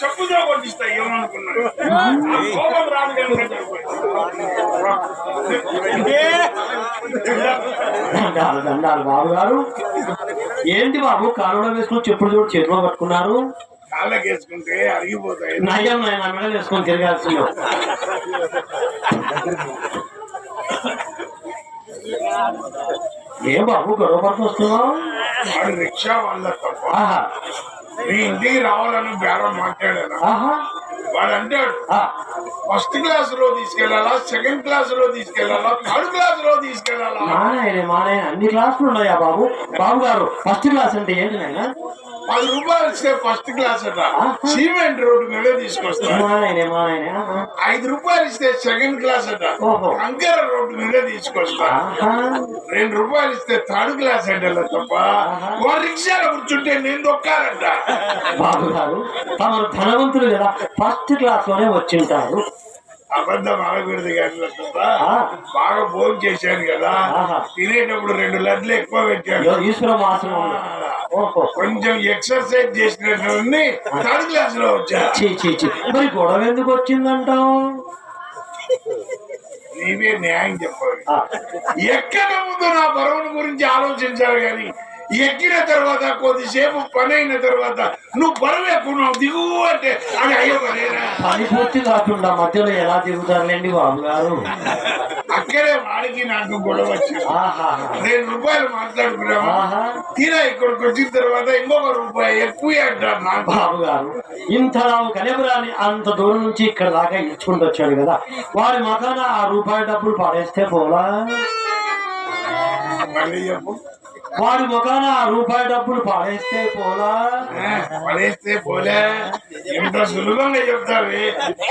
చెప్పుతో కొట్టిస్తా ఏమనుకున్నాడు కోపం దండాలు బాబు గారు ఏంటి బాబు? కాలువలో వేసుకుని చెప్పులు చూడు చేతిలో పట్టుకున్నారు. కాళ్ళకి వేసుకుంటే అరిగిపోతాయి మెడలు వేసుకొని తిరగాల్సింది. ఏ బాబు గొడవ పడుతూ వస్తున్నావు? రిక్షా వాళ్ళ తప్ప. నీ మీ ఇంటికి రావాలని బేరం మాట్లాడాను? వాడు అంటాడు ఫస్ట్ క్లాస్లో తీసుకెళ్ళాలా సెకండ్ క్లాస్లో తీసుకెళ్ళాలా థర్డ్ క్లాస్లో తీసుకెళ్ళాలా మా నాయనే మా నాయన అన్ని క్లాసులు ఉన్నాయా బాబు? బాబు గారు ఫస్ట్ క్లాస్ అంటే ఏంటి నాయన? పది రూపాయలు ఇస్తే ఫస్ట్ క్లాస్ అట సిమెంట్ రోడ్డు మీద తీసుకొస్తా మా నాయనే మా నాయనే ఆహా. ఐదు రూపాయలు ఇస్తే సెకండ్ క్లాస్ అట. కంకర రోడ్డు మీద తీసుకొస్తా. రెండు రూపాయలు ఇస్తే థర్డ్ క్లాస్ అంటే తప్ప వాడు రిక్షాలో కూర్చుంటే నేను దొక్కాలంట బాబు గారు తమరు ధనవంతులు కదా. ఫస్ట్ క్లాస్లోనే వచ్చింటారు. అబద్ధం ఆగకూడదు కానీ. బాగా భోజనం చేశాను కదా. తినేటప్పుడు రెండు లడ్లు ఎక్కువ పెట్టాను. కొంచెం ఎక్సర్సైజ్ చేసినటువంటి థర్డ్ క్లాస్లో వచ్చా మరి గొడవ ఎందుకు వచ్చిందంటావు? నీవే న్యాయం చెప్పాలి. ఆ, ఎక్కక ముందు నా బరువుని గురించి ఆలోచించాలి కానీ ఎక్కిన తర్వాత కొద్దిసేపు పని అయిన తర్వాత నువ్వు నువ్వు దిగు అంటే అది అయ్యో పని పూర్తి కాకుండా మధ్యలో ఎలా దిగుతారులేండి బాబు గారు? అక్కడే వాడికి నాకు గొడవ రెండు రూపాయలు మాట్లాడుకున్నావా ఆహా. తీరా ఇక్కడికి వచ్చిన తర్వాత ఇంకొక రూపాయి ఎక్కువ అంటారు బాబు గారు ఇంత కనెబరాని అంత దూరం నుంచి ఇక్కడ దాకా ఇచ్చుకుంటూ వచ్చాడు కదా. వాడి మకాన ఆ రూపాయి డబ్బులు పడేస్తే పోలా? మళ్ళీ చెప్పు. వాడి ముఖాన రూపాయి డబ్బులు పడేస్తే పోలా? పడేస్తే పోలే. ఎంత సులభంగా చెప్తావి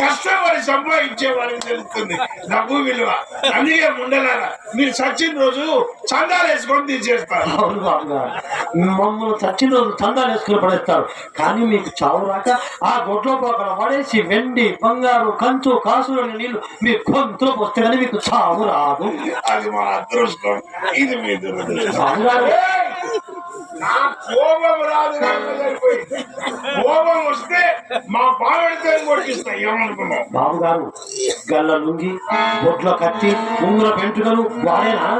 కష్టపడి సంపాదించే వారికి తెలుస్తుంది. డబ్బు విలువ. అందుకే ముండలారా మీరు సచిన రోజు చందాలు వేసుకొని తీసేస్తారు. మమ్మల్ని చచ్చిన రోజు చందాలు వేసుకుని పడేస్తారు. కానీ మీకు చావు రాక ఆ గొడ్లో పోకడ పడేసి వెండి బంగారు కంచు కాసులు నీళ్ళు మీ కొంతలో వస్తే కానీ మీకు చావు రాదు. అది మా అదృష్టం. ఇది మీ దురదృష్టం. కోపం రాదు సరిపోయింది. కోపం వస్తే మా బావిడితో కొట్టిస్తా ఏమనుకున్నావు బాబు గారు గల్ల లుంగి బొట్లో కత్తి ఉంగుల పెంట్రుకలు వాడేనా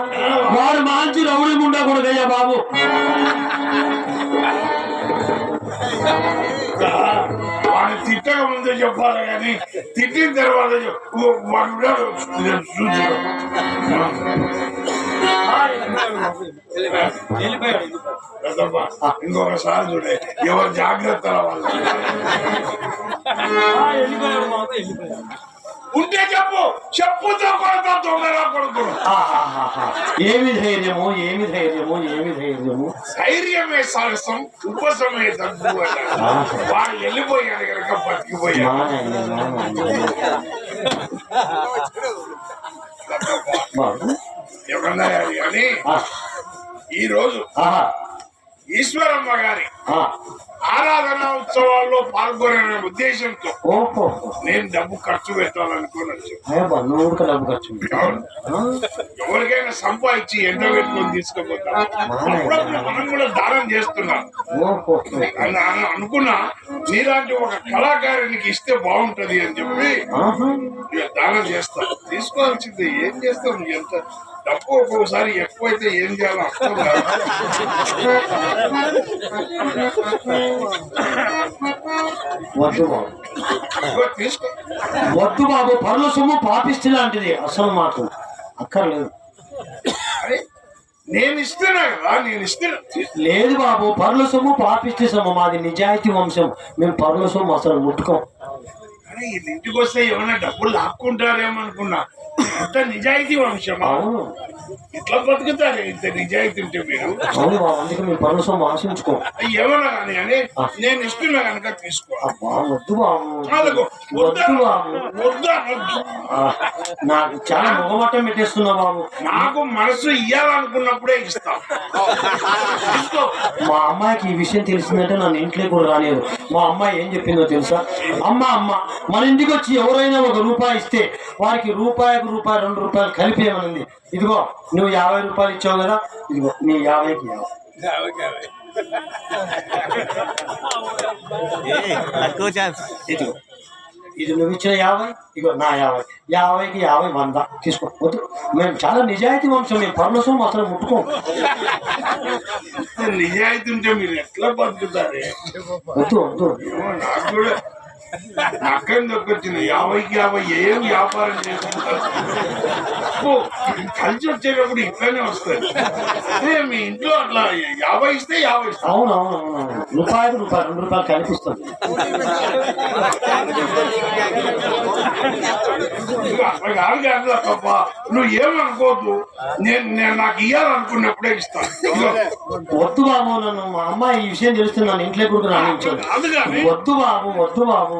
వాడు మంచి రౌడీ కూడా బాబు వాడు తిట్టక ముందే చెప్పాలి కానీ తిట్టిన తర్వాత వాడు. ఇంకొకసారి చూడే ఎవరు జాగ్రత్త వాళ్ళు ఉంటే చెప్పు చెప్పుతో కొడతా దొంగరా ఆహాహాహా. ఏమి ధైర్యము ఏమి ధైర్యము ఏమి ధైర్యము ధైర్యమే సాహసం ఉపశమే అన్నాడు. వాడు వెళ్ళిపోయాడు కనుక. బాబు ఆ, ఈ రోజు ఈశ్వరమ్మ గారి ఆరాధన ఉత్సవాల్లో పాల్గొనే ఉద్దేశంతో నేను డబ్బు ఖర్చు పెట్టాలనుకుని వచ్చాను. అయ్యా నూరుకు డబ్బు ఖర్చు అవును. ఆ, ఎవరికైనా సంపాదించి ఎంత పెట్టుకొని తీసుకుపోతాం అప్పుడప్పుడు మనం కూడా దానం చేస్తున్నాం. అనుకున్నా నీలాంటి ఒక కళాకారునికి ఇస్తే బాగుంటది అని చెప్పి దానం చేస్తాం. తీసుకోవాల్సింది ఏం చేస్తాం ఎంత డబ్బు ఒక్కొక్కసారి ఎక్కువైతే ఏం చేయాలో అర్థం కాదు. వద్దు బాబు. ఇదిగో తీసుకో. వద్దు బాబు పరుల సొమ్ము పాపిస్తే లాంటిది అసలు మాకు అక్కర్లేదు. అరే నేను ఇస్తున్నా కదా నేను ఇస్తున్నా. లేదు బాబు పరుల సొమ్ము పాపిస్తే సొమ్ము మాది నిజాయితీ వంశం. మేము పరుల సొమ్ము అసలు ముట్టుకోం. అరే వీళ్ళ ఇంటికి వస్తే ఏమైనా డబ్బులు లాక్కుంటారేమో అనుకున్నా. అంత నిజాయితీ వంశమా? ఇట్లా బతుకుతారు ఇంత నిజాయితీ ఉంటే మీరు. అవును అందుకే మేము ఆశించుకోం. ఏమన్నా కానీ కానీ నేను ఇస్తున్నా కనుక తీసుకో. అబ్బా వద్దు. ఆ, నాకు చాలా మొగమట్టం పెట్టేస్తున్నా బాబు. నాకు మనసు ఇయ్యాలనుకున్నప్పుడే ఇస్తా. తీసుకో. మా అమ్మాయికి ఈ విషయం తెలిసిందంటే నన్ను ఇంట్లో కూడా రాలేదు మా అమ్మాయి ఏం చెప్పిందో తెలుసా? అమ్మ అమ్మ మన ఇంటికి వచ్చి ఎవరైనా ఒక రూపాయి ఇస్తే వారికి రూపాయికి రూపాయి రెండు రూపాయలు కలిపేయమనింది ఇదిగో నువ్వు యాభై రూపాయలు ఇచ్చావు కదా ఇదిగో నీ యాభైకి యాభై. తక్కువ ఛాన్స్ ఇదిగో ఇది నువ్వు ఇచ్చిన యాభై ఇగో నా యాభై. యాభైకి యాభై వంద. తీసుకో వద్దు. మేము చాలా నిజాయితీ వంశం మేము పర్లసం అసలు ముట్టుకోం. నిజాయితీ ఉంటే మీరు ఎట్లా బతుకుతారే? వద్దు వద్దు. నాకు కూడా అక్కడి దొక్కొచ్చింది యాభైకి యాభై ఏం వ్యాపారం చేసుకుంటారు? ఓ, కలిసి వచ్చేటప్పుడు ఇట్లానే వస్తాయి. అదే మీ ఇంట్లో అట్లా యాభై ఇస్తే యాభై ఇస్తాం. అవును అవును అవును అవును. రూపాయికి రూపాయి రెండు రూపాయలు కనిపిస్తుంది అట్లా కాదు కాదు తప్ప నువ్వు ఏమనుకోవద్దు. నేను నేను నాకు ఇయ్యాలనుకున్నప్పుడే ఇస్తాను వద్దు బాబు నన్ను మా అమ్మాయి ఈ విషయం తెలిస్తే నన్ను ఇంట్లో కూడా కానీ వద్దు బాబు వద్దు బాబు.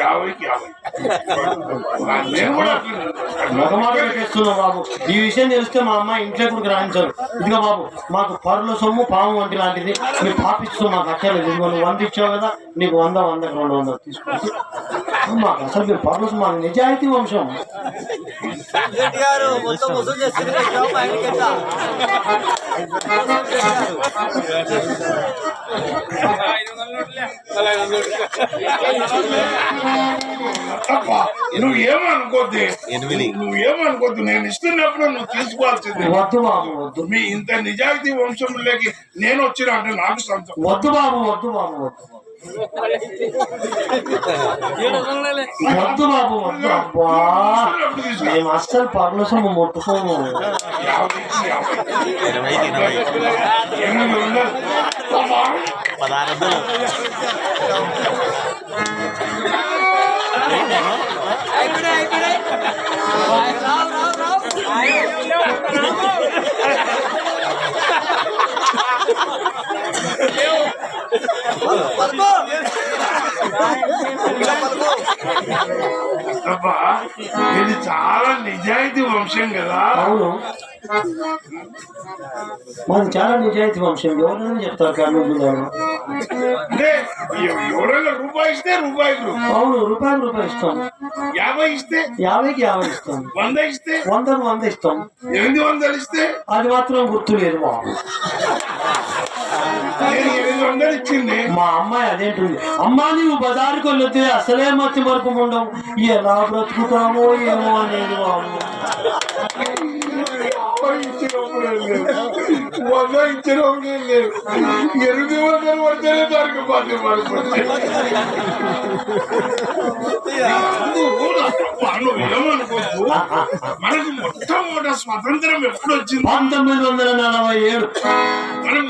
యాభైకి యాభై బాబు ఈ విషయం తెలిస్తే మా అమ్మాయి ఇంట్లో కూడా రాయించారు ఇదిగో బాబు మాకు పరుల సొమ్ము పాము వంటి లాంటిది. మీరు పాపిస్తూ మాకు అక్కర్లేదు. ఇదిగో నువ్వు వంద ఇచ్చావు కదా నీకు వంద వంద రెండు వందలు తీసుకోండి. మాకు అసలు మీరు పరుల సొమ్ము మాకు నిజాయితీ వంశం. తప్ప నువ్వు ఏమనుకోద్ది. నువ్వు ఏమనుకోద్దు? నేను ఇస్తున్నప్పుడు నువ్వు తీసుకోవాల్సిందే. వద్దు బాబు వద్దు. మీ ఇంత నిజాయితీ వంశంలోకి నేను వచ్చిన అంటే నాకు సంతోషం. వద్దు బాబు వద్దు బాబు వద్దు వద్దు బాబు. మేము అస్సలు పరుల సొమ్ము ముట్టుకోము. పదహారు. వందలు అబ్బా ఇది చాలా నిజాయితీ వంశం కదా. అవును. మాది చాలా నిజాయితీ వంశం. ఎవరైనా చెప్తారు కర్నూలు గారు అంటే ఎవ- ఎవరైనా రూపాయి ఇస్తే రూపాయికి రూపాయి అవును రూపాయలు రూపాయి ఇస్తాం. యాభై ఇస్తే? యాభైకి యాభై ఇస్తాం. వంద ఇస్తే? వందకు వంద ఇస్తాం. ఎనిమిది వందలు ఇస్తే? అది మాత్రం గుర్తులేదు బాబు వందలు ఇచ్చింది మా అమ్మాయి అదేంటుంది అమ్మా నీవు బజారుకు వెళ్తే అసలే మతి మరపు ఉండవు. ఎలా బ్రతుకుతామో ఏమో అనేది వంద లేదు. ఎనిమిది వందలు పడితేనే దానికి మనకు మొట్టమొదటి స్వతంత్రం ఎప్పుడు వచ్చింది? పంతొమ్మిది వందల నలభై ఏడు.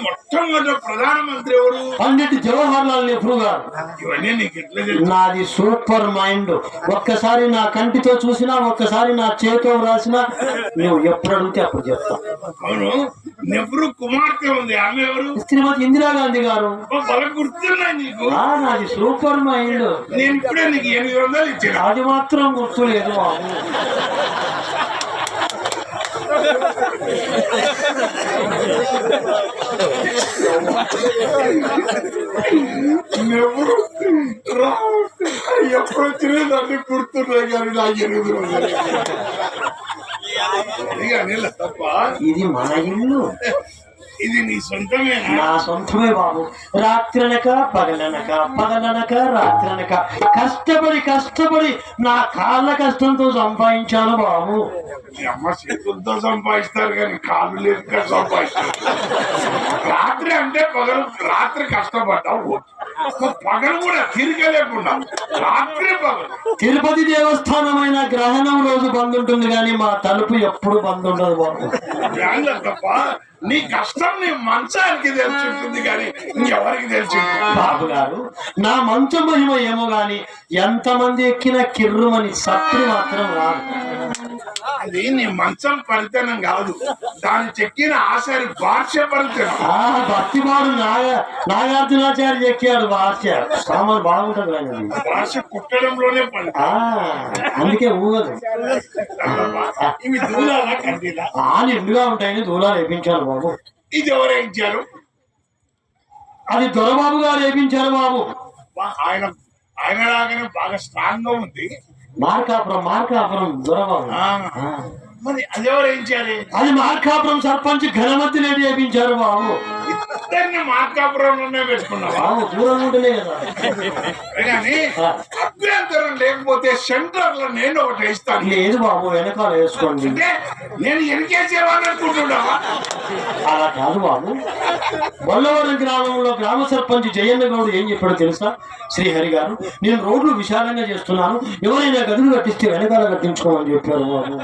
మొట్టమొదటి ప్రధానమంత్రి ఎవరు? పండిట్ జవహర్ లాల్ నెహ్రూ గారు. ఇవన్నీ నీకు ఎట్లా నాది సూపర్ మైండ్. ఒక్కసారి నా కంటితో చూసినా ఒక్కసారి నా చేతితో రాసినా నువ్వు ఎప్పుడు అడిగితే అప్పుడు చెప్తా. అవును. నెహ్రూ కుమార్తె ఉంది. ఆమె ఎవరు? శ్రీమతి ఇందిరాగాంధీ గారు. బల గుర్తున్నాయి నీకు. ఆ నాది సూపర్ మైండ్. నేను ఇప్పుడే నీకు ఎనిమిది వందలు ఇచ్చిన. అది మాత్రం గుర్తులేదు బాబు. ఎప్పుడు వచ్చినా దాన్ని గుర్తున్నాయి కానీ నాకు ఎనిమిది వందలు ఇది మన ఇల్లు. ఇది నీ సొంతమేనా? నా సొంతమే బాబు. రాత్రనక పగలనక పగలనక రాత్రనక. కష్టపడి కష్టపడి నా కాళ్ళ కష్టంతో సంపాదించాను బాబు. అమ్మ చేతులతో సంపాదిస్తారు కానీ కాళ్ళు లేక సంపాదిస్తారు. రాత్రి అంటే పగలు రాత్రి కష్టపడ్డావు. మరి పగలు కూడా తిరిగి లేకుండా రాత్రి పగలు. తిరుపతి దేవస్థానమైన గ్రహణం రోజు బంద్ ఉంటుంది కానీ మా తలుపు ఎప్పుడు బంద్ ఉండదు బాబు. తప్ప నీ కష్టం నీ మంచానికి తెలిసి ఉంటుంది కానీ ఇంకెవరికి తెలిసి? బాబు గారు నా మంచం మహిమ ఏమో గాని ఎంతమంది ఎక్కిన కిర్రుమని సప్పుడు మాత్రం రాదు. అది నీ మంచం ఫలితనం కాదు. దాని చెక్కిన ఆశారి భాష ఫలితనం నాగ నాగార్జునాచార్య ఎక్కాడు భాష సామాన్ బాగుంటది. భాష కుట్టడంలోనే ఆ అందుకే ఊగదు. ఇవి ఆ నిండుగా ఉంటాయని దూలాలు వేపించారు బాబు. ఇది ఎవరు అది దొరబాబు గారు వేపించారు బాబు. ఆయన ఆయన లాగానే బాగా స్ట్రాంగ్గా ఉంది. మార్కాపురం మార్కాపురం దొరబాబు ఆ, ఆ, మరి అదెవరు ఏం చేయాలి? అది మార్కాపురం సర్పంచ్ ఘనమతి రెడ్డి వేయించారు బాబు. ఇద్దరిని మార్కాపురంలోనే పెట్టుకున్నావా? బాబు దూరం ఉంటేనే కదా. కానీ అభ్యంతరం లేకపోతే సెంటర్లో నేను ఒకటి ఇస్తాను లేదు బాబు వెనకాల వేసుకోండి. అంటే నేను ఎనికేసేవాడిని అనుకుంటున్నావా? అలా కాదు బాబు. బొల్లవరం గ్రామంలో గ్రామ సర్పంచ్ జయన్న గౌడ్ ఏం చెప్పాడో తెలుసా? శ్రీహరి గారు నేను రోడ్లు విశాలంగా చేస్తున్నాను. ఎవరైనా గదులు కట్టిస్తే వెనకాల కట్టించుకోమని చెప్పారు బాబు.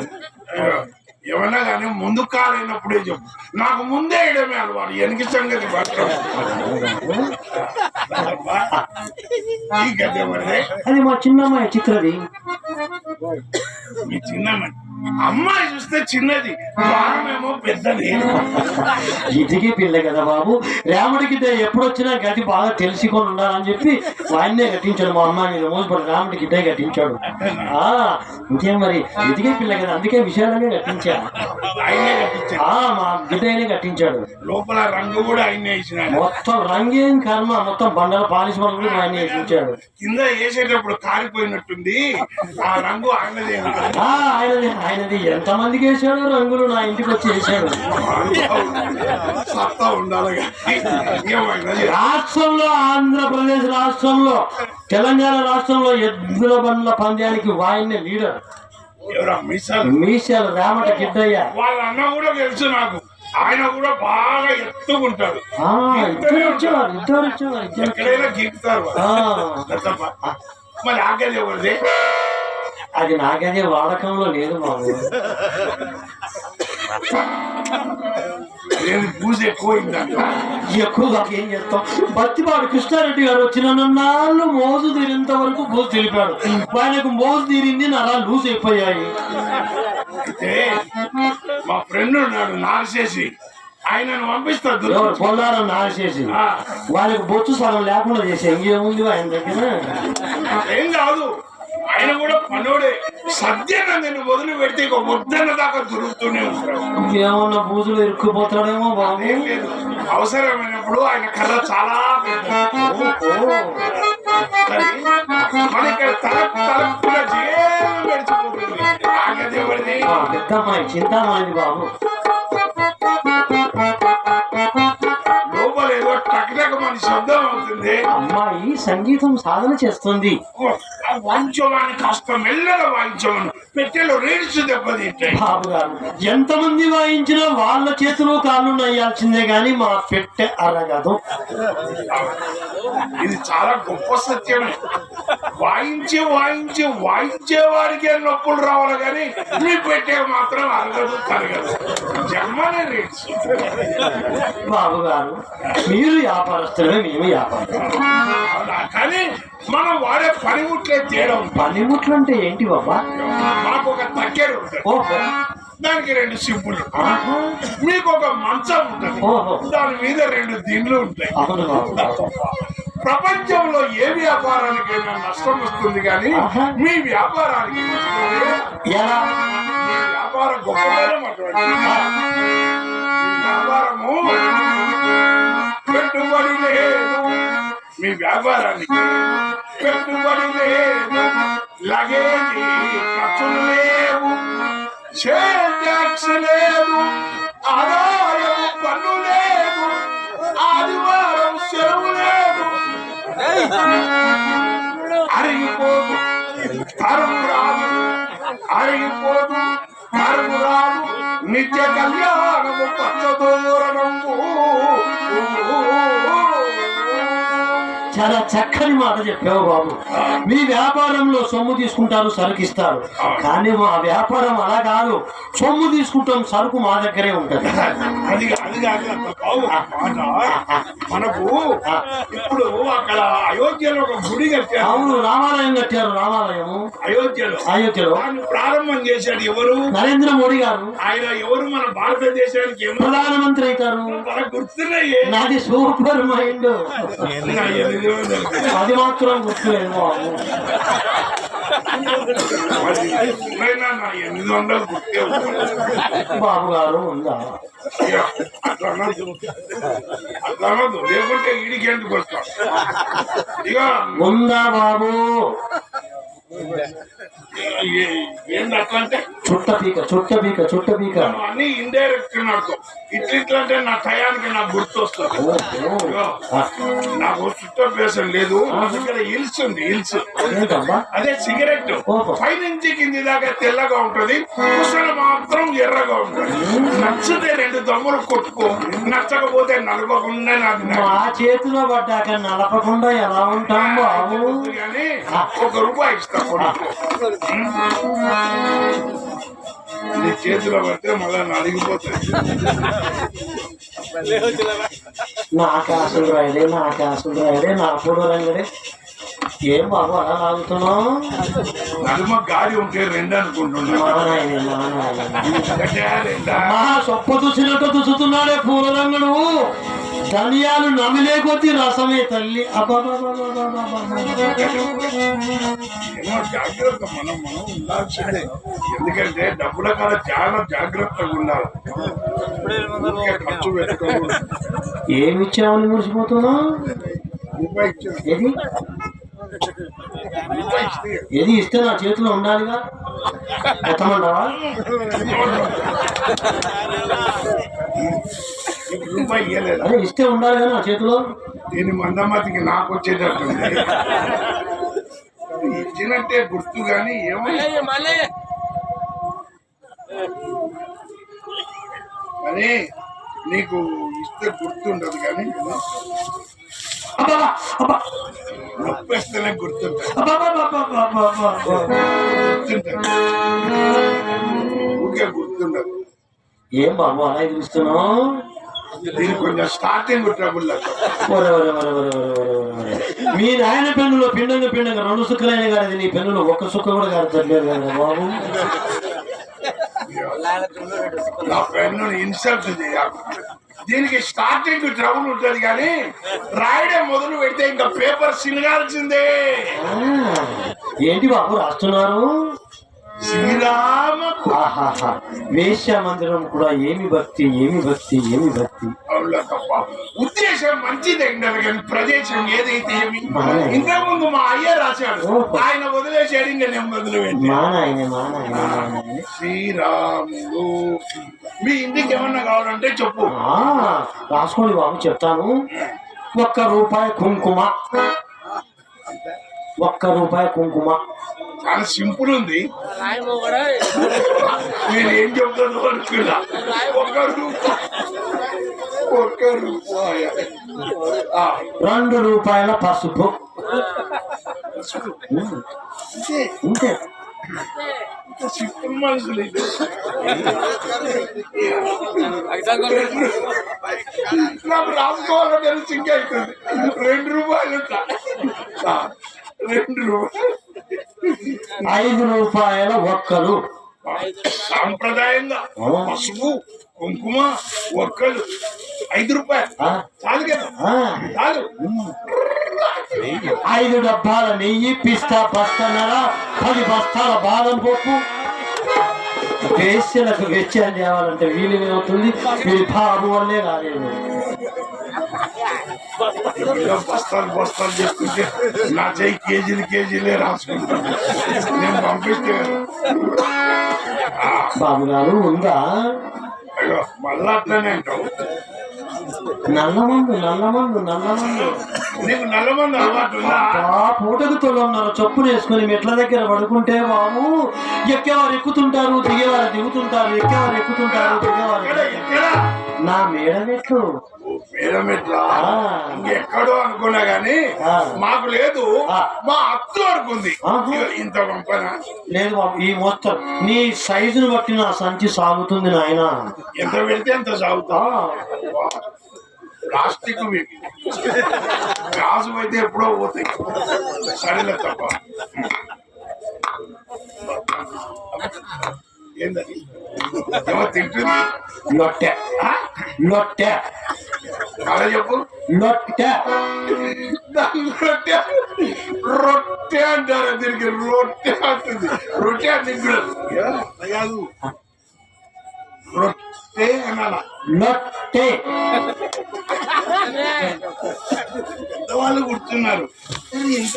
ఏమన్నా కానీ ముందు కాలైనప్పుడే చెప్పు. నాకు ముందే వేయడమే అలవాటు. వెనక సంగతి అది మా చిన్నమ్మాయి చిత్రది. మీ చిన్నమ్మాయి. అమ్మాయి చూస్తే చిన్నది. వారమేమో పెద్దది. ఇదిగే పిల్ల కదా బాబు. రాముడికి దే- ఎప్పుడొచ్చినా గది బాగా తెలిసికొని ఉండాలని చెప్పి ఆయన్నే కట్టించాడు మా అమ్మాయి మీద మోసపడి రాముడికి ఇదే కట్టించాడు ఆ ఇంకేం మరి ఇదిగే పిల్ల కదా అందుకే విశాలంగా కట్టించా. ఆయనే కట్టించాడు. ఆ మా బిడ్డనే కట్టించాడు. లోపల రంగు కూడా ఆయనే వేసినాడు. మొత్తం రంగేం కర్మ మొత్తం బండల పాలిష్ వల్ల కూడా ఆయన కట్టించాడు కింద వేసేటప్పుడు కారిపోయినట్టుంది. ఆ రంగు ఆయనదే. ఆ ఆయనది ఆయనది. ఎంతమందికి వేసాడు రంగులు నా ఇంటికి వచ్చి వేసాడు. సత్తా ఉండాలి కానీ ఏమైనా రాష్ట్రంలో ఆంధ్రప్రదేశ్ రాష్ట్రంలో తెలంగాణ రాష్ట్రంలో ఎద్దుల బండ్ల పంద్యానికి వాయిన్నే లీడర్. మీసాలు? రామట గిడ్డయ్య వాళ్ళ అన్న కూడా తెలుసు నాకు. ఆయన కూడా బాగా ఎత్తుకుంటాడు. ఎక్కడైనా గీకుతారు. మరి ఆకలి ఎవరిది? అది నాకదే వాడకంలో లేదు బాబు నేను పూజ ఎక్కువైందంట? ఎక్కువగా ఏం చేస్తాం? బత్తిపాడు కృష్ణారెడ్డి గారు వచ్చిన నాళ్ళు మోజు తీరేంత వరకు మోజు తెలిపాడు. ఆయనకు మోజు తీరింది నరాలు లూజ్ అయిపోయాయి. అయితే మా ఫ్రెండ్ ఉన్నాడు నాగశేషి. ఆయనను పంపిస్తా ఎవరు? దొరుకు పొల్లారం నాశేసి వాళ్ళకి బొచ్చు సగం లేకుండా చేసే. ఇంకేముంది ఆయన దగ్గర? ఏం కాదు. ఆయన కూడా పనోడే. సద్యన నేను వదిలి పెడితే ఇక వద్దన్న దాకా దొరుకుతూనే ఉంటాడు. బూజులు ఇరుక్కుపోతాడేమో ఏం లేదు. అవసరమైనప్పుడు ఆయన కర్ర చాలా మన ఇక్కడ తల తలపున జీవం గడిచిపోతుంది ఆగది ఎవరిది ఆ, పెద్దమ్మాయి చింతామణిది బాబు. మన శబ్దం అవుతుంది? అమ్మాయి సంగీతం సాధన చేస్తుంది. వాయించోవాన్ని కాస్త మెల్లగా వాయించమను. పెట్టెలో రీల్స్ దెబ్బతింటాయి. బాబు గారు ఎంతమంది వాయించినా వాళ్ళ చేతులు కాళ్ళు నయ్యాల్సిందే గాని మా పెట్టె అరగదు. ఇది చాలా గొప్ప సత్యమే. వాయించి వాయించి వాయించే వాడికే నొప్పులు రావాలి కానీ మీ పెట్టే మాత్రం అరగదు తరగదు జన్మనే రేట్స్ బాబు గారు మీరు వ్యాపారస్తులే మేము వ్యాపారం? కానీ మనం వాడే పనిముట్లే తేడా. ఉంది పనిముట్లు అంటే ఏంటి బాబా? మాకు ఒక తక్కెడు ఉంటుంది. ఓహో. దానికి రెండు సింపుల్. మీకు ఒక మంచం ఉంటుంది. దాని మీద రెండు దిండ్లు ఉంటాయి. ప్రపంచంలో ఏ వ్యాపారానికైనా నష్టం వస్తుంది కానీ. మీ వ్యాపారానికి ఎలా? వ్యాపారం గొప్పదనం అటువంటి. వ్యాపారము పెట్టుబడి లేదు. మీ వ్యాపారానికి పెట్టుబడి లేదు. లగేజీ ఖర్చులు లేవు. షేర్ ట్యాక్స్ లేదు. ఆదాయం పన్ను లేదు. ఆదివారం సెలవు లేదు. అరిగిపోదు. తరుము రాదు. అరిగిపోదు. తరుము రాదు. నిత్య కళ్యాణం చక్కని మాట చెప్పావు బాబు. మీ వ్యాపారంలో సొమ్ము తీసుకుంటారు సరుకు ఇస్తారు. కానీ మా వ్యాపారం అలా కాదు. సొమ్ము తీసుకుంటాం సరుకు మా దగ్గరే ఉంటది. అది అది మనకు ఇప్పుడు అక్కడ అయోధ్యలో ఒక గుడి కట్టారు. అవును రామాలయం కట్టారు రామాలయం అయోధ్యలో. అయోధ్యలో. ప్రారంభం చేశాడు ఎవరు? నరేంద్ర మోడీ గారు. ఆయన ఎవరు మన భారతదేశానికి ప్రధానమంత్రి అవుతారు. మనకు గుర్తున్నాయే. నాది సూపర్ మైండ్. అది మాత్రం గుర్తులేదు బాబు ఎనిమిది వందలు గుర్తే. బాబు గారు ఉందా. లేకుంటే ఈడికి ఎందుకు వస్తాం ఇక ఉందా బాబు చుట్ట పీక చుట్ట పీక చుట్ట పీక. అన్ని ఇండైరెక్ట్ నాకు ఇట్లా ఇట్లా అంటే నా టయానికి నాకు గుర్తొస్తుంది. ఆ, నాకు చుట్టూ పేసం లేదు. దగ్గర హిల్స్ ఉంది హిల్స్. అదే సిగరెట్. పైనుంచి కింది దాకా తెల్లగా ఉంటది. కుసలు మాత్రం ఎర్రగా ఉంటది. నచ్చితే రెండు దమ్ములు కొట్టుకో. నచ్చకపోతే నలగకుండా నాకు మా చేతిలో పడ్డాక నలపకుండా ఎలా ఉంటాం బాబు ఒక రూపాయి ఇస్తా. నీ చేతిలో పడితే మళ్ళా నలిగిపోతుంది నాకు అసలు రాయడే నాకు అసలు రాయడే నా పొడు రంగడే. ఏం బాబు అలా లాగుతున్నావు నడుమ గాడి ఉంటే రెండు అనుకుంటున్నా. మా నాయనే మా నాయనే ఒకటే రెండా? మహా సొప్ప చూసినట్టు చూస్తున్నాడే పూల రంగుడు. ధనియాలు నమిలే కొద్ది రసమే తల్లి. జాగ్రత్త మనం మనం ఉండాల్సిందే ఎందుకంటే డబ్బుల కాడ చాలా జాగ్రత్తగా ఉండాలి ఖర్చు పెట్టుకోకూడదు ఏమి ఇచ్చామని ఇచ్చాను. ఏది ఇస్తే నా చేతిలో ఉండాలిగా? ఎత్తమంటావా? అదే ఇస్తే ఉండాలిగా నా చేతిలో? దీని మందమతికి నాకు వచ్చేటట్టుంది ఇచ్చినట్టే గుర్తు కానీ ఏమో. అని నీకు ఇస్తే గుర్తుండదు కానీ నొప్పేస్తేనే ఊరికే గుర్తుండదు ఏం బాబు అలా ఎదురుస్తున్నావు? దీనికి కొంచెం స్టార్టింగ్ ట్రబుల్. మీ నాయన పెన్నులో పిండంగా పిండంగా రెండు సుక్కలైన కాదు నీ పెన్నులో ఒక్క సుక్క కూడా కాడతలేదు కదా బాబు? నా పెన్ను ఇన్సల్ట్ చేయాలి దీనికి స్టార్టింగ్ ట్రబుల్ ఉంటది కానీ రాయడం మొదలు పెడితే ఇంకా పేపర్ సిలగాల్సిందే. ఏంటి బాబు రాస్తున్నారు? శ్రీరామ ఆహాహా. వేశ్య మందిరం కూడా ఏమి భక్తి ఏమి భక్తి ఏమి భక్తి? ఉద్దేశం మంచిదే ఉండదు కానీ ప్రదేశం ఏదైతే ఏమి? ఇంతకు ముందు మా అయ్య రాశాడు. ఆయన వదిలేసాడు ఇంకా నేను వదిలిపెట్టి మా నాయనే మా నాయనే ఇంటికి ఏమన్నా కావాలంటే చెప్పు. రాసుకోండి బాబు చెప్తాను. ఒక్క రూపాయి కుంకుమ. ఒక్క రూపాయి కుంకుమ. చాలా సింపుల్ ఉంది. మీరు ఏం చెప్తారు అనుకున్నా. ఒక రూపాయి. ఒక్క రూపాయ. రెండు రూపాయల పసుపు. ఇంత. సింపుల్ మనుషులు. నాకు రాసుకోవాలని తెలిసి ఇంకా అవుతుంది? రెండు రూపాయలు ఐదు రూపాయల ఒక్కలు. సాంప్రదాయంగా పసుపు కుంకుమ ఒక్కలు. ఐదు రూపాయలు. చాలు కదా? ఆ, చాలు. ఐదు డబ్బాల నెయ్యి పిస్తా బస్తన్నర పది బస్తాల బాదం పప్పు. వేస్యలకు వెచ్చాలు తేవాలంటే వీలు అవుతుంది వీడి బాబు వల్లే ఇలా బస్తాలు బస్తాలు చెప్తుంటే నా చేయి కేజీలు కేజీలే రాసుకుంటాను నేను పంపిస్తే ఆ, ఉందా? అయ్యో మళ్ళా అట్లనే అంటావు నల్లమందు నల్లమందు నల్లమందు. నీకు నల్లమందు అలవాటు ఉందా ఆ పూటకు తొలన్నారు? చప్పులు వేసుకుని మెట్ల దగ్గర పడుకుంటే బాబు ఎక్కేవారు ఎక్కుతుంటారు దిగేవారు దిగుతుంటారు ఎక్కేవారు ఎక్కుతుంటారు దిగేవారు నా మేడ మెట్లు ఓ, మేడం ఎట్లా ఆ. ఇంకెక్కడో అనుకున్నా గానీ. మాకు లేదు. మా అత్తు అనుకుంది. ఇంత లేదు బాబు ఈ మొత్తం నీ సైజును బట్టి నా సంచి సాగుతుంది నాయన. ఎంత పెడితే అంత సాగుతా? ప్లాస్టిక్ మీకు గాజు అయితే ఎప్పుడో పోతాయి. సరేలే తప్ప. ఏమో తింటుంది. లొట్టె? లొట్టె అలా చెప్పు. లొట్టె దాన్ని రొట్టె రొట్టె అంటారు దీనికి. రొట్టె అంటుంది. రొట్టె అంటే కాదు. రొట్టె అనాలా లొట్టె పెద్దవాళ్ళు కూర్చున్నారు ఇంత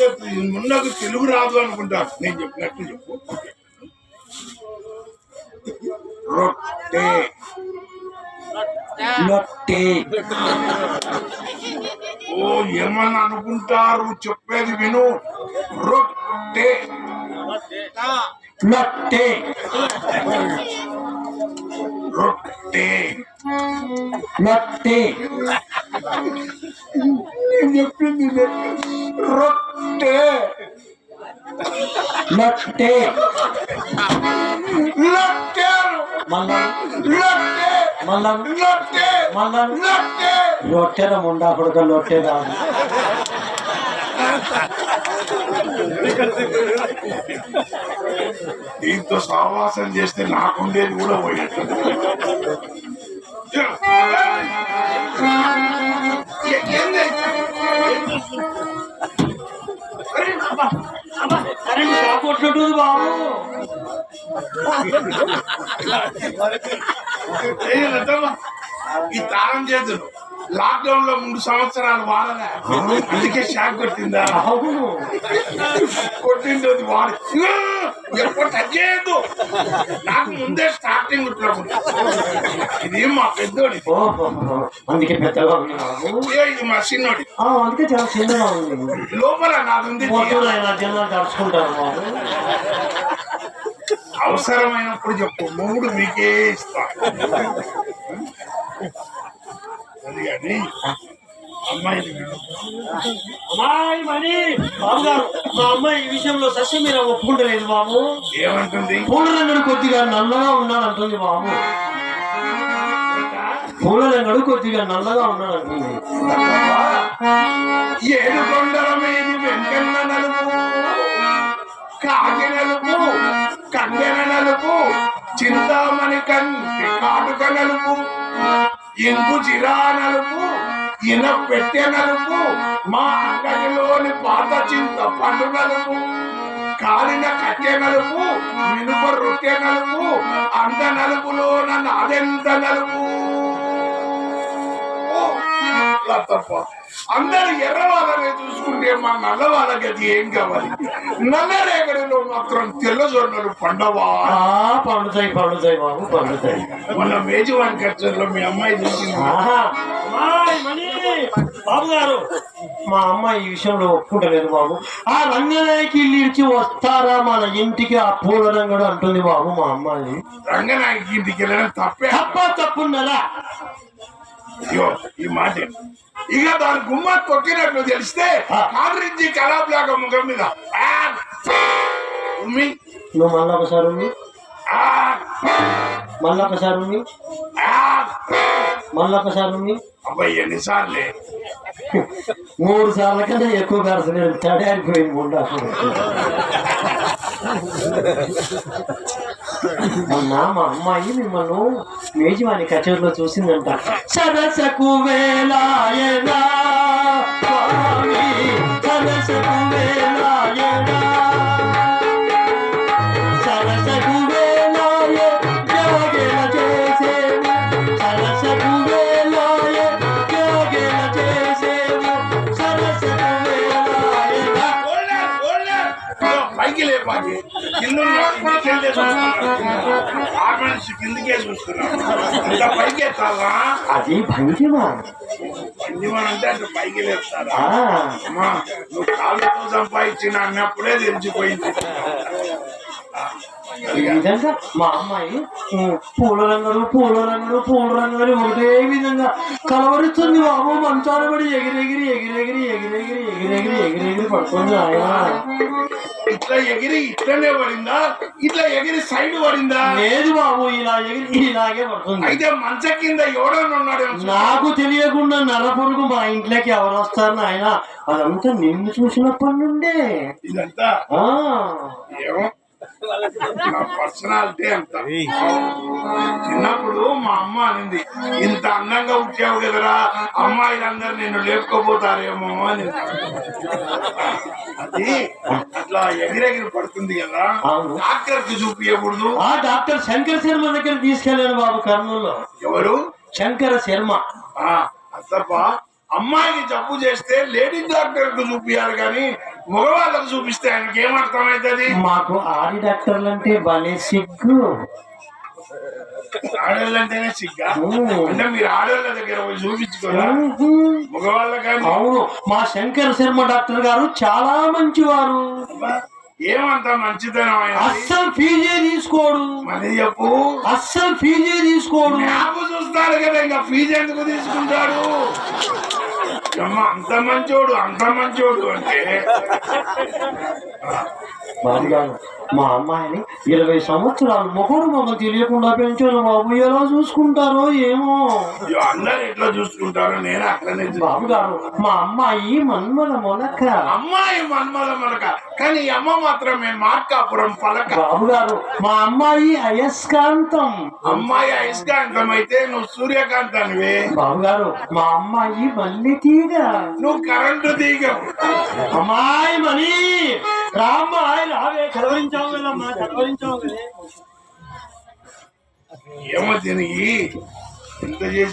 ముందుకు తెలుగు రాదు అనుకుంటారు. నేను చెప్పినట్టు చెప్పు. రొట్టె. లొట్టె ఓ ఏమని అనుకుంటారు? చెప్పేది విను. రొట్టె. లొట్టె రొట్టె. లొట్టె నేను చెప్పింది. రొట్టె. రొట్టె. రొట్టె. రొట్టెల ముండా కొడుక లొట్టె కాదు దీంతో సహవాసం చేస్తే నాకుండేది కూడా? కరెంట్ కొట్టినట్టుంది బాబు. ఈ తాళం చేతులు. లాక్డౌన్లో మూడు సంవత్సరాలు వాడలే. అందుకే షాక్ కొట్టిందా? కొట్టింది అది వాడి ఎప్పుడు టచ్ చేయొద్దు. నాకు ముందే స్టార్టింగ్ ఇది మా పెద్దోడి. అందుకే ఇది మా చిన్నోడి. అందుకే చాలా చిన్నగా ఉంది. లోపల నాది ఉంది. పొద్దున ఆయన జనాలు తడుచుకుంటారు బాబు అవసరమైనప్పుడు చెప్పు. మూడు మీకే ఇస్తా. అది కానీ. అమ్మాయి మణి బాబు గారు మా అమ్మాయి ఈ విషయంలో సస్యం మీరు ఒప్పుకుంటలేదు బాబు. ఏమంటుంది? పూల రంగుడు కొద్దిగా నల్లగా ఉన్నాడు అంటుంది బాబు. పూల రంగుడు కొద్దిగా నల్లగా ఉన్నాడు అంటుంది ఏడు కొండల మీది వెంకన్న నలుపు కాకి నలుపు కండెన నలుపు చింతామణి కంటి కాటుక నలుపు ఇంకు జిరా నలుపు ఇన పెట్టె నలుపు మా అంగడిలోని పాత చింత పండు నలుపు కాలిన కట్టె నలుపు మినుప రొట్టె నలుపు అంద నలుపులోన నాదెంత నలుపు. లతప్ప అందరు ఎర్ర వాళ్ళనే చూసుకుంటే మా నల్ల గతి ఏం కావాలి? నల్ల రేగడిలో మాత్రం తెల్ల జొన్నలు పండవా? పండుతాయి పండుతాయి బాబు పండుతాయి. మన మేజవాన్ కల్చర్లో మీ అమ్మాయి చూసింది? బాబు గారు మా అమ్మాయి ఈ విషయంలో ఒప్పుకుంటలేదు బాబు. ఆ రంగనాయకి ఇల్లు ఇచ్చి వస్తారా మన ఇంటికి ఆ పూల రంగుడు అంటుంది బాబు మా అమ్మాయి. రంగనాయకి ఇంటికి వెళ్ళడం తప్పే. తప్ప తప్పున్నదా? ఈ మాట ఇక దాని గుమ్మ తొక్కినట్లు తెలిస్తే ఆ. కాదరించి కళాబ్లాగా ముఖం మీద. ఉమ్మి, నువ్వు మళ్ళీ ఒకసారి ఆ, మళ్ళీ ఒకసారి ఆ. మళ్ళీ ఒకసారి ఉంది అబ్బాయి ఎన్నిసార్లే మూడు సార్ల కన్నా ఎక్కువ నేను తడారిపోయింది ఉండా మొన్న మా అమ్మాయి మిమ్మల్ని మేజవాణి కచేరీలో చూసిందంట. సరసకు వేలాయనా ఉన్నాడు, కిందకే చూస్తున్నాడు. ఆ మనిషి కిందకే చూస్తున్నాడు ఇంకా పైకి ఎత్తాలా? అది భంగిమా? అంటే అటు పైకి లేపుతారా ఆ, అమ్మా నువ్వు కాళ్ళతో సంపాదించిన అన్నప్పుడే తెలిసిపోయింది. మా అమ్మాయి పూల రంగులు పూల రంగులు పూల రంగులు ఒకటే విధంగా కలవరిస్తుంది బాబు మంచాల పడి ఎగిరెగిరి ఎగిరెగిరి ఎగిరెగిరి ఎగిరెగిరి ఎగిరెగిరి పడుతుంది ఆయన ఇట్లా ఎగిరి ఇట్లనే పడిందా ఇట్లా ఎగిరి సైడ్ పడిందా లేదు బాబు ఇలా ఎగిరి ఇలాగే పడుతుంది అయితే మంచ కింద ఎవడని ఉన్నాడు నాకు తెలియకుండా నల్ల పురుగు మా ఇంట్లోకి ఎవరు వస్తారు ఆయన అదంతా నిన్ను చూసినప్పటి నుండే ఇదంతా పర్సనాలిటీ అంత చిన్నప్పుడు మా అమ్మ అనింది ఇంత అందంగా వచ్చావు కదరా అమ్మాయిలందరూ నిన్ను లేపుకోపోతారేమో అని అది అట్లా ఎగిరెగిరి పడుతుంది కదా. డాక్టర్కి చూపించకూడదు ఆ డాక్టర్ శంకర్ శర్మ దగ్గర తీసుకెళ్ళాను బాబు కర్నూలులో. ఎవరు? శంకర శర్మ. ఆ అత్తప్ప అమ్మాయికి జబ్బు చేస్తే లేడీస్ డాక్టర్కు చూపించాలి కానీ మగవాళ్ళకు చూపిస్తే ఆయనకి ఏమర్థమవుతుంది మాకు ఆడి డాక్టర్లు అంటే భలే సిగ్గు. ఆడవాళ్ళంటేనే సిగ్గా? అంటే మీరు ఆడవాళ్ళ దగ్గర పోయి చూపించుకోరా? మగవాళ్ళ కానీ అవును. మా శంకర్ శర్మ డాక్టర్ గారు చాలా మంచివారు. ఏమంత ఆయన? అస్సలు ఫీజే తీసుకోడు. మళ్ళీ చెప్పు. అస్సలు ఫీజే తీసుకోడు. మ్యాప్ చూస్తాడు కదా ఇంకా ఫీజు ఎందుకు తీసుకుంటాడు? అమ్మ అంత మంచోడు అంత మంచోడు అంటే? బాబు గారు మా అమ్మాయిని ఇరవై సంవత్సరాలు మొహడు మొగ తెలియకుండా పెంచాను బాబు. ఎలా చూసుకుంటారో ఏమో. అందరు ఎట్లా చూసుకుంటారో నేను అట్లనే బాబు గారు మా అమ్మాయి మన్మల మొలక. అమ్మాయి మన్మల మనక కానీ అమ్మ మాత్రమే మార్కాపురం పలక. బాబు గారు మా అమ్మాయి అయస్కాంతం. అమ్మాయి అయస్కాంతం అయితే నువ్వు సూర్యకాంతానివే. బాబు గారు మా అమ్మాయి మల్లె తీగ నువ్వు కరెంటు దిగవు అమ్మాయి మణి రామ్మ రావే కలవరించావు కదమ్మా కలవరించావు కదే. ఏమో దీనికి ఎంత చేసి